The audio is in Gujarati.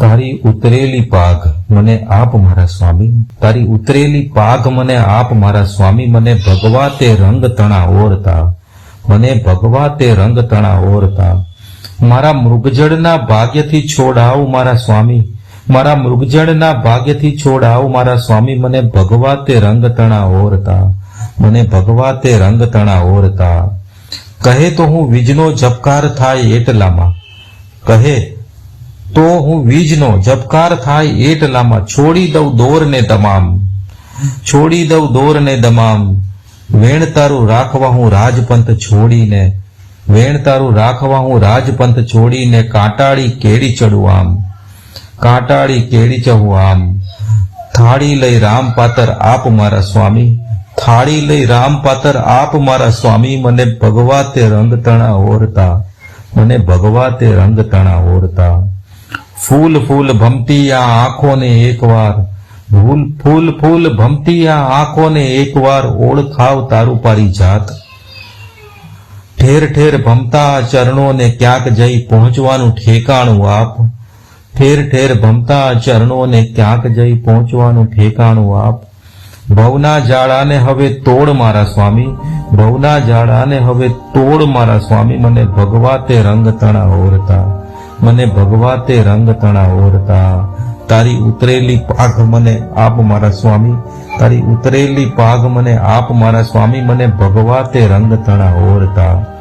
તારી ઉતરેલી પાઘ મને આપ મારા સ્વામી. તારી ઉતરેલી પાઘ મને આપ મારા સ્વામી. મને ભગવા તે રંગ તણા ઓરતા મને ભગવા તે રંગ તણા ઓરતા મારા મૃગજળના ભાગ્યથી છોડાવ મારા સ્વામી. મારા મૃગજળના ભાગ્યથી છોડાવ મારા સ્વામી. મને ભગવા તે રંગ તણા ઓરતા મને ભગવા તે રંગ તણા ઓરતા કહે તો હું વીજનો ઝબકાર થાય એટલામાં. કહે તો હું વીજનો ઝબકાર થાય એટલામાં છોડી દઉં દોરને તમામ. છોડી દઉં દોરને દમામ વેણ તારું રાખવા હું રાજપંથ છોડીને વેણ તારું રાખવા હું રાજપંથ છોડીને કાંટાળી કેડી ચડું આમ. કાંટાળી કેડી ચહું આમ. થાળી લઈ રામ પાતર આપ મારા સ્વામી. થાળી લઈ રામ પાતર આપ મારા સ્વામી. મને ભગવા તે રંગ તણા ઓરતા મને ભગવા તે રંગ તણા ઓરતા ફૂલ ફૂલ ભમતી આ આંખોને એકવાર. ફૂલ ફૂલ ફૂલ ભમતી આ આંખોને એકવાર ઓળખાવ તારું પારી જાત. ઠેર ઠેર ભમતા ચરણોને ક્યાંક જઈ પહોંચવાનું ઠેકાણું આપ. ઠેર ઠેર ભમતા ચરણોને ક્યાંક જઈ પહોંચવાનું ઠેકાણું આપ. ભવના જાળાને હવે તોડ મારા સ્વામી. ભવના જાળાને હવે તોડ મારા સ્વામી. મને ભગવા તે રંગ તણા ઓરતા મને ભગવા તે રંગ તણા ઓરતા. તારી ઉતરેલી પાઘ મને આપ મારા સ્વામી. તારી ઉતરેલી પાઘ મને આપ મારા સ્વામી. મને ભગવા તે રંગ તણા ઓરતા.